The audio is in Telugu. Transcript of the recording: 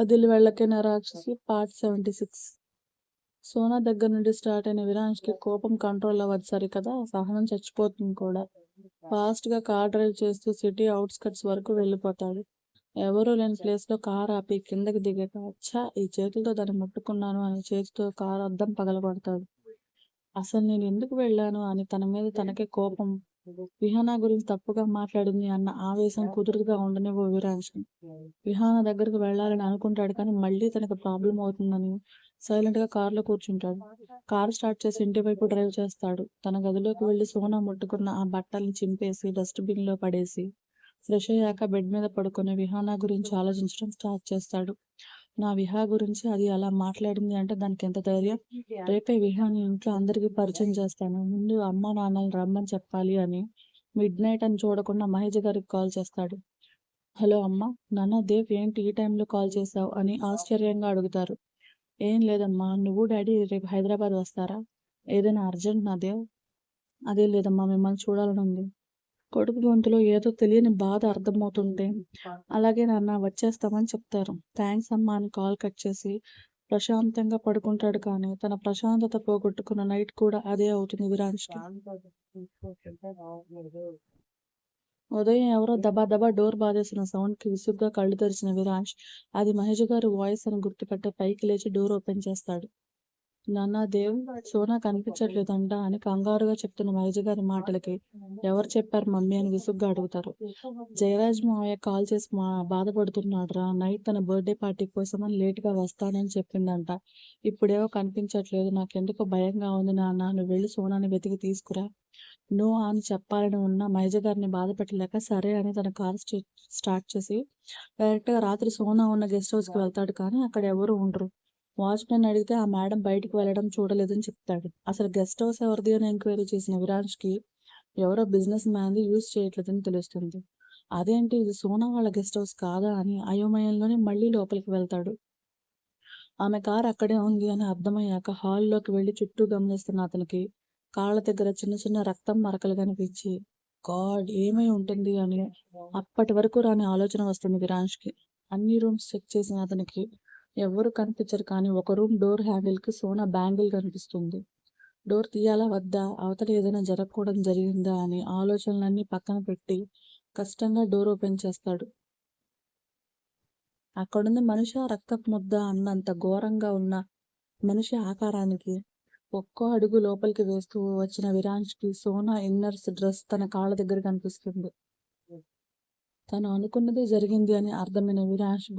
వదిలి వెళ్ళకైన రాక్షసి పార్ట్ సెవెంటీ సిక్స్. సోనా దగ్గర నుండి స్టార్ట్ అయిన విరాంష్కి కోపం కంట్రోల్ అవ్వదు సరికదా? సహనం చచ్చిపోతుంది కూడా. ఫాస్ట్గా కార్ డ్రైవ్ చేస్తూ సిటీ అవుట్స్కట్స్ వరకు వెళ్ళిపోతాడు. ఎవరూ లేని ప్లేస్లో కార్ ఆపి కిందకి దిగాక అచ్చా ఈ చేతులతో దాన్ని ముట్టుకున్నాను అని చేతితో కారు అద్దం పగలగొడతాడు. అసలు నేను ఎందుకు వెళ్ళాను? అని తన మీద తనకే కోపం విహానా గురించి తప్పుగా మాట్లాడింది అన్న ఆవేశం కుదురుగా ఉండనివ్వ విరాంష్ని విహానా దగ్గరకు వెళ్ళాలని అనుకుంటాడు కానీ మళ్ళీ తనకు ప్రాబ్లం అవుతుందని సైలెంట్గా కారులో కూర్చుంటాడు. కారు స్టార్ట్ చేసి ఇంటి వైపు డ్రైవ్ చేస్తాడు. తన గదిలోకి వెళ్ళి సోనా ముట్టుకున్న ఆ బట్టల్ని చింపేసి డస్ట్బిన్లో పడేసి ఫ్రెష్ అయ్యాక బెడ్ మీద పడుకునే విహానా గురించి ఆలోచించడం స్టార్ట్ చేస్తాడు. నా విహా గురించి అది అలా మాట్లాడింది అంటే దానికి ఎంత ధైర్యం? రేపే విహాని ఇంట్లో అందరికీ పరిచయం చేస్తాను. ముందు అమ్మ నాన్నలు రమ్మని చెప్పాలి అని మిడ్ నైట్ అని చూడకుండా మహేష్ గారికి కాల్ చేస్తాడు. హలో అమ్మ నాన్న దేవ్ ఏంటి ఈ టైంలో కాల్ చేశావు అని ఆశ్చర్యంగా అడుగుతారు. ఏం లేదమ్మా నువ్వు డాడీ రేపు హైదరాబాద్ వస్తారా? ఏదైనా అర్జెంట్ నా దేవ్? అదే లేదమ్మా మిమ్మల్ని చూడాలని ఉంది. కొడుకు గొంతులో ఏదో తెలియని బాధ అర్థమవుతుంటే అలాగే నాన్న వచ్చేస్తామని చెప్తారు. థ్యాంక్స్ అమ్మా అని కాల్ కట్ చేసి ప్రశాంతంగా పడుకుంటాడు కానీ తన ప్రశాంతత పోగొట్టుకున్న నైట్ కూడా అదే అవుతుంది విరాంష్కి. ఉదయం ఎవరో దబా దబా డోర్ బాధేసిన సౌండ్కి విసుగ్గా కళ్ళు తెరిచిన విరాంష్ అది మహేష్ గారి వాయిస్ అని గుర్తుపట్టే పైకి లేచి డోర్ ఓపెన్ చేస్తాడు. నాన్న దేవ్ సోనా కనిపించట్లేదంట అని కంగారుగా చెప్తున్న మహేష్ గారి మాటలకి ఎవరు చెప్పారు మమ్మీ అని విసుగ్గా అడుగుతారు. జయరాజ్ మావయ్య కాల్ చేసి మా బాధపడుతున్నాడు రా నైట్ తన బర్త్డే పార్టీ కోసం అని లేట్గా వస్తానని చెప్పిందంట ఇప్పుడేవో కనిపించట్లేదు నాకెందుకో భయంగా ఉంది నాన్న నువ్వు వెళ్ళి సోనాని వెతికి తీసుకురా. నో అని చెప్పాలని ఉన్న మహేజ గారిని బాధ పెట్టలేక సరే అని తన కార్ స్టార్ట్ చేసి డైరెక్ట్గా రాత్రి సోనా ఉన్న గెస్ట్ హౌస్కి వెళ్తాడు కానీ అక్కడ ఎవరు ఉండరు. వాచ్మెన్ అడిగితే ఆ మేడం బయటికి వెళ్ళడం చూడలేదని చెప్తాడు. అసలు గెస్ట్ హౌస్ ఎవరిది అని ఎంక్వైరీ చేసిన విరాజ్కి ఎవరో బిజినెస్ మ్యాన్ యూజ్ చేయట్లేదని తెలుస్తుంది. అదేంటి? ఇది సోనా వాళ్ళ గెస్ట్ హౌస్ కాదా అని అయోమయంలోనే మళ్ళీ లోపలికి వెళ్తాడు. ఆమె కార్ అక్కడే ఉంది అని అర్థమయ్యాక హాల్లోకి వెళ్ళి చుట్టూ గమనిస్తున్న అతనికి కాళ్ళ దగ్గర చిన్న చిన్న రక్తం మరకలు కనిపించి గాడ్ ఏమై ఉంటుంది? అని అప్పటి వరకు రాని ఆలోచన వస్తుంది విరాంష్కి అన్ని రూమ్స్ చెక్ చేసిన అతనికి ఎవరు కనిపించరు కానీ ఒక రూమ్ డోర్ హ్యాండిల్కి సోనా బ్యాంగిల్ కనిపిస్తుంది. డోర్ తీయాలా వద్దా? అవతల ఏదైనా జరగకూడదు జరిగిందా అని ఆలోచనలన్నీ పక్కన పెట్టి కష్టంగా డోర్ ఓపెన్ చేస్తాడు. అక్కడున్న మనిషి రక్తపు ముద్ద అన్నంత ఘోరంగా ఉన్న మనిషి ఆకారానికి ఒక్కో అడుగు లోపలికి వేస్తూ వచ్చిన విరాంజ్కి సోనా ఇన్నర్స్ డ్రెస్ తన కాళ్ళ దగ్గర కనిపిస్తుంది. తను అనుకున్నదే జరిగింది అని అర్థమైన విరాజ్